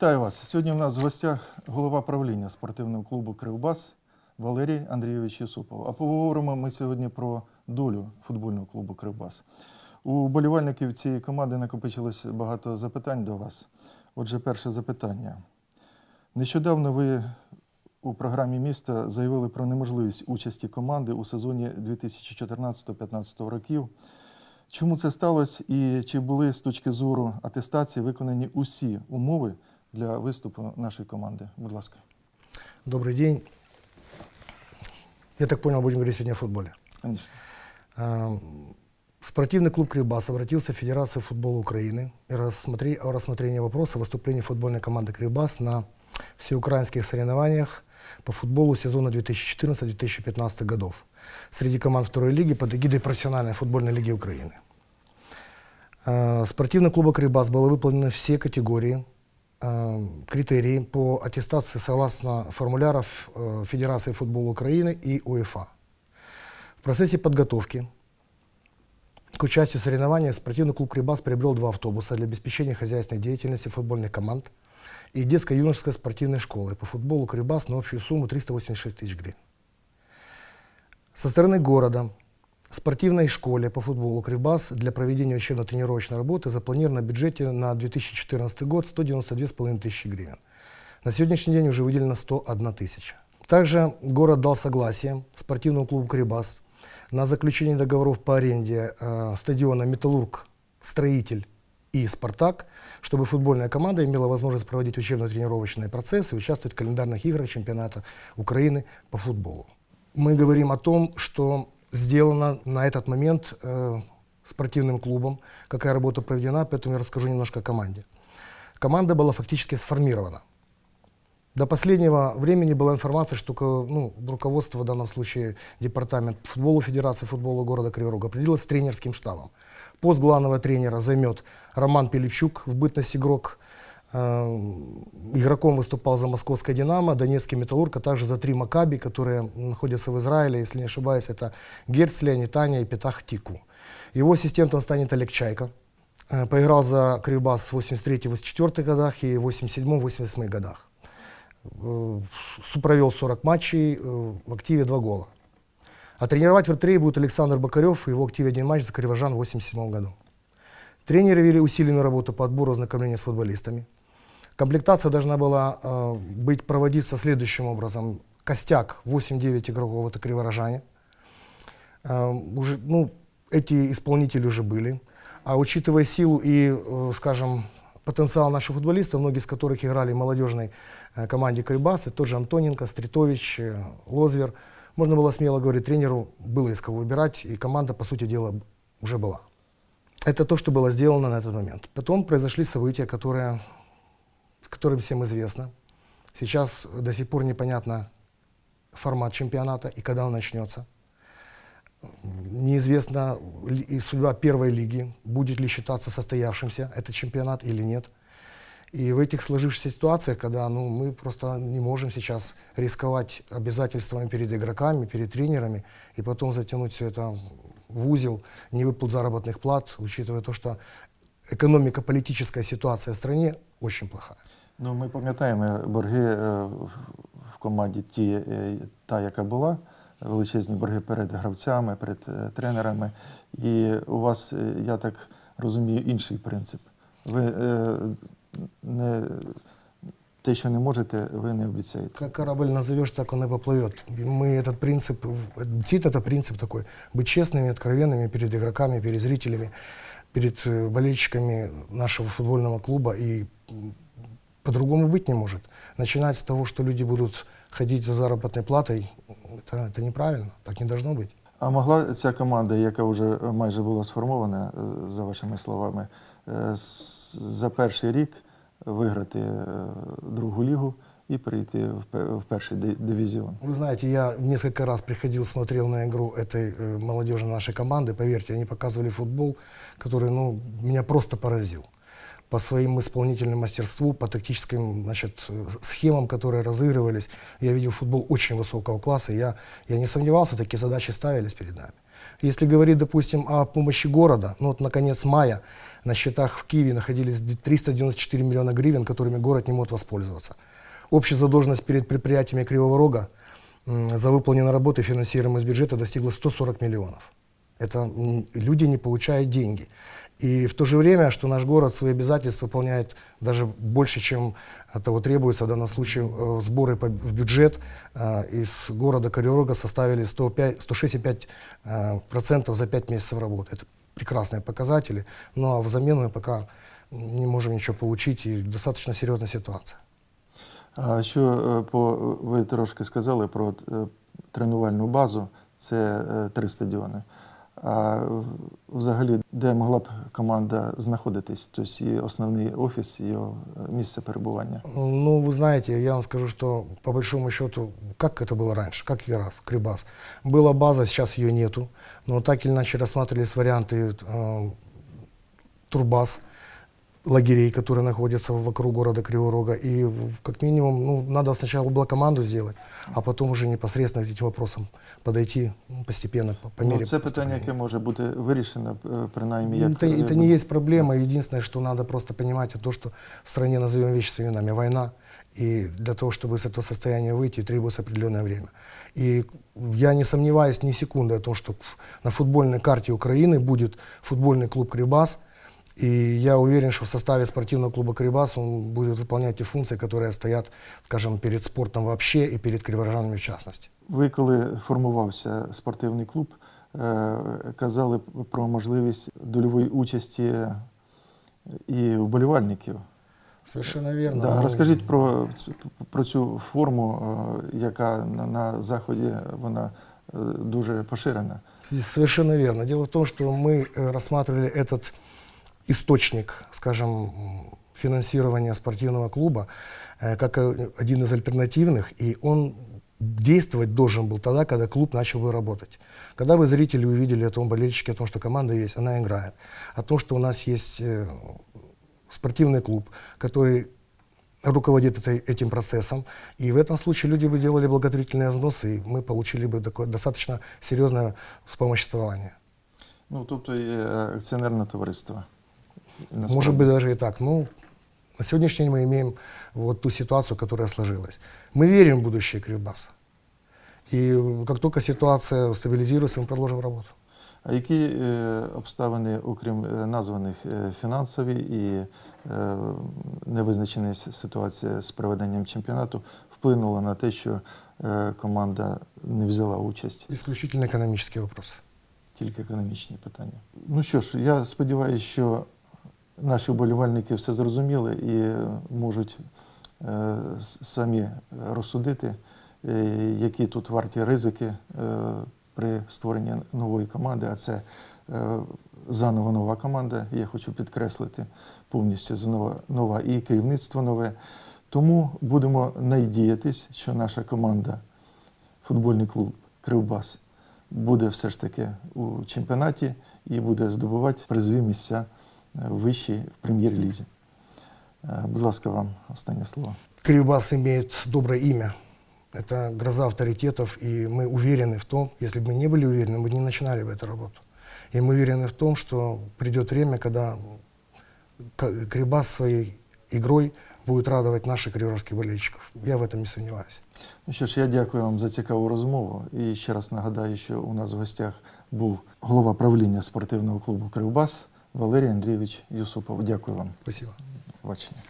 Вітаю вас. Сьогодні в нас в гостях голова правління спортивного клубу Кривбас Валерій Андрійович Юсупов. А поговоримо ми сьогодні про долю футбольного клубу Кривбас. У болівальників цієї команди накопичилось багато запитань до вас. Отже, перше запитання. Нещодавно ви у програмі міста заявили про неможливість участі команди у сезоні 2014-2015 років. Чому це сталося і чи були з точки зору атестації виконані усі умови для виступу нашої команди? Будь ласка. Добрый день. Я так понял, будем говорить сегодня о футболе. Конечно. А, Спортивный клуб «Кривбас» обратился в Федерацию футбола Украины и рассмотри- о рассмотрении вопроса выступления футбольной команды «Кривбас» на всеукраинских соревнованиях по футболу сезона 2014-2015 годов среди команд второй лиги под эгидой профессиональной футбольной лиги Украины. А, Спортивным клуба «Кривбас» было выполнены все категории, критерии по аттестации согласно формуляров э, Федерации футбола Украины и УЕФА. В процессе подготовки к участию в соревнованиях спортивный клуб «Крибас» приобрел два автобуса для обеспечения хозяйственной деятельности футбольных команд и детско-юношеской спортивной школы по футболу «Крибас» на общую сумму 386 тысяч гривен. Со стороны города спортивной школе по футболу «Кривбас» для проведения учебно-тренировочной работы запланировано в бюджете на 2014 год 192,5 тысячи гривен. На сегодняшний день уже выделено 101 тысяча. Также город дал согласие спортивному клубу «Кривбас» на заключение договоров по аренде э, стадиона «Металлург», «Строитель» и «Спартак», чтобы футбольная команда имела возможность проводить учебно-тренировочные процессы и участвовать в календарных играх чемпионата Украины по футболу. Мы говорим о том, что сделано на этот момент э, спортивным клубом, какая работа проведена, поэтому я расскажу немножко о команде. Команда была фактически сформирована. До последнего времени была информация, что ну, руководство, в данном случае департамент футбола Федерации футбола города Кривой Рог, определилось тренерским штабом. Пост главного тренера займет Роман Пилипчук, в бытность игрок. Э, Игроком выступал за Московское «Динамо», Донецкий «Металлург», а также за три «Макаби», которые находятся в Израиле, если не ошибаюсь, это Герцлия, Нетания и Петах Тику. Его ассистентом станет Олег Чайка. Э, Поиграл за Кривбас в 83-84 годах и в 87-88 годах. Э, Провел 40 матчей, в активе 2 гола. А тренировать в Эртрее будет Александр Бокарев, и его активе один матч за Кривожан в 87 году. Тренеры вели усиленную работу по отбору ознакомления с футболистами. Комплектация должна была э, быть проводиться следующим образом. Костяк 8-9 игроков это криворожане. Э, уже, ну, эти исполнители уже были. А учитывая силу и, э, скажем, потенциал наших футболистов, многие из которых играли в молодежной э, команде Крибас, это тот же Антоненко, Стритович, э, Лозвер, можно было смело говорить тренеру, было из кого выбирать, и команда, по сути дела, уже была. Это то, что было сделано на этот момент. Потом произошли события, которые, которые всем известно. Сейчас до сих пор непонятно формат чемпионата и когда он начнется. Неизвестна судьба первой лиги, будет ли считаться состоявшимся этот чемпионат или нет. И в этих сложившихся ситуациях, когда ну, мы просто не можем сейчас рисковать обязательствами перед игроками, перед тренерами, и потом затянуть все это в узел, не выплат заработных плат, учитывая то, что экономика, политическая ситуация в стране очень плохая. Ну, ми пам'ятаємо борги е, в команді ті, е, та, яка була, величезні борги перед гравцями, перед е, тренерами. І у вас, е, я так розумію, інший принцип. Ви е, не, те, що не можете, ви не обіцяєте. Как корабль назовешь, так он и поплывет. И Мы этот принцип, ЦИТ это принцип такой, быть честными, откровенными перед игроками, перед зрителями, перед э, болельщиками нашего футбольного клуба. И м, по-другому быть не может. Начинать с того, что люди будут ходить за заработной платой, это, это неправильно, так не должно быть. А могла ця команда, яка вже майже була сформована, е, за вашими словами, е, с- за перший рік виграти е, другу лігу і прийти в пе- в перший ди- дивізіон? Вы знаете, я несколько раз приходил, смотрел на игру этой э, молодежи нашей команды. Поверьте, они показывали футбол, который ну, меня просто поразил. По своим исполнительным мастерству, по тактическим значит, схемам, которые разыгрывались. Я видел футбол очень высокого класса, я, я не сомневался, такие задачи ставились перед нами. Если говорить, допустим, о помощи города, ну вот на конец мая на счетах в Киеве находились 394 миллиона гривен, которыми город не может воспользоваться. Общая задолженность перед предприятиями Кривого Рога за выполненные работы, финансируемые из бюджета, достигла 140 миллионов. Это люди не получают деньги. И в то же время, что наш город свои обязательства выполняет даже больше, чем того требуется, в данном случае э, сборы в бюджет э, из города Кривого составили 105 106,5% э, за 5 месяцев работы. Это прекрасные показатели, но взамен мы пока не можем ничего получить, и достаточно серьезная ситуация. А що по ви трошки сказали про тренувальну базу, е, три стадіони. А в- взагалі, де могла б команда знаходитись? Тобто і основний офіс, і його е, місце перебування. Ну, вы знаете, я вам скажу, что по большому счету, как это было раньше, как и раз, Крибас. Была база, сейчас ее нету, но так или иначе рассматривались варианты э, турбаз, Лагерей, которые находятся вокруг города Кривого Рога. И как минимум, ну, надо сначала была команду сделать, а потом уже непосредственно этим вопросам подойти ну, постепенно, по, по мере Ну, це питання, яке може бути вирішено, принаймні, як Это, это не есть проблема. Единственное, что надо просто понимать, это то, что в стране, назовем вещи своими именами, война. И для того, чтобы с этого состояния выйти, требуется определенное время. И я не сомневаюсь ни секунды о том, что на футбольной карте Украины будет футбольный клуб «Крибас». И я уверен, что в составе спортивного клуба «Крибас» он будет выполнять те функции, которые стоят, скажем, перед спортом вообще и перед криворожанами в частности. Ви, коли формувався спортивний клуб, е, казали про можливість дольової участі і вболівальників. Совершенно верно. Да, Ну, розкажіть про, цю- про цю форму, е, яка на, на Заході вона е, дуже поширена. Совершенно верно. Дело в том, что мы э, рассматривали этот источник, скажем, финансирования спортивного клуба э, как э, один из альтернативных, и он действовать должен был тогда, когда клуб начал бы работать. Когда вы, зрители, увидели о том, болельщики, о том, что команда есть, она играет, о том, что у нас есть э, спортивный клуб, который руководит этой- этим процессом. И в этом случае люди бы делали благотворительные взносы, и мы получили бы такое достаточно серьезное вспомоществование. Ну, тобто є акціонерне товариство. Насправді. Может быть, даже и так. Ну, на сегодняшний день мы имеем вот ту ситуацию, которая сложилась. Мы верим в будущее Кривбаса. И э, как только ситуация стабилизируется, мы продолжим работу. А які е, обставини, окрім е, названих е, фінансові і е, невизначена с- ситуація з проведенням чемпіонату, вплинула на те, що е, команда не взяла участь? Исключительно экономические вопросы. Тільки економічні питання. Ну що ж, я сподіваюся, що наші вболівальники все зрозуміли і можуть е, самі розсудити, е, які тут варті ризики е, при створенні нової команди. А це заново нова команда. Я хочу підкреслити повністю знову нова і керівництво нове. Тому будемо надіятись, що наша команда, футбольний клуб Кривбас, буде все ж таки у чемпіонаті і буде здобувати призові місця е, вищі в прем'єр-лізі. Е, Будь ласка, вам останнє слово. Кривбас имеет доброе имя. Это гроза авторитетов, и мы уверены в том, если бы мы не были уверены, мы бы не начинали бы эту работу. И мы уверены в том, что придет время, когда К- Кривбас своей игрой будет радовать наших криворожских болельщиков. Я в этом не сомневаюсь. Ну що ж, я дякую вам за цікаву розмову. І ще раз нагадаю, що у нас в гостях був голова правління спортивного клубу Кривбас Валерій Андрійович Юсупов. Дякую вам. Спасибо. До побачення.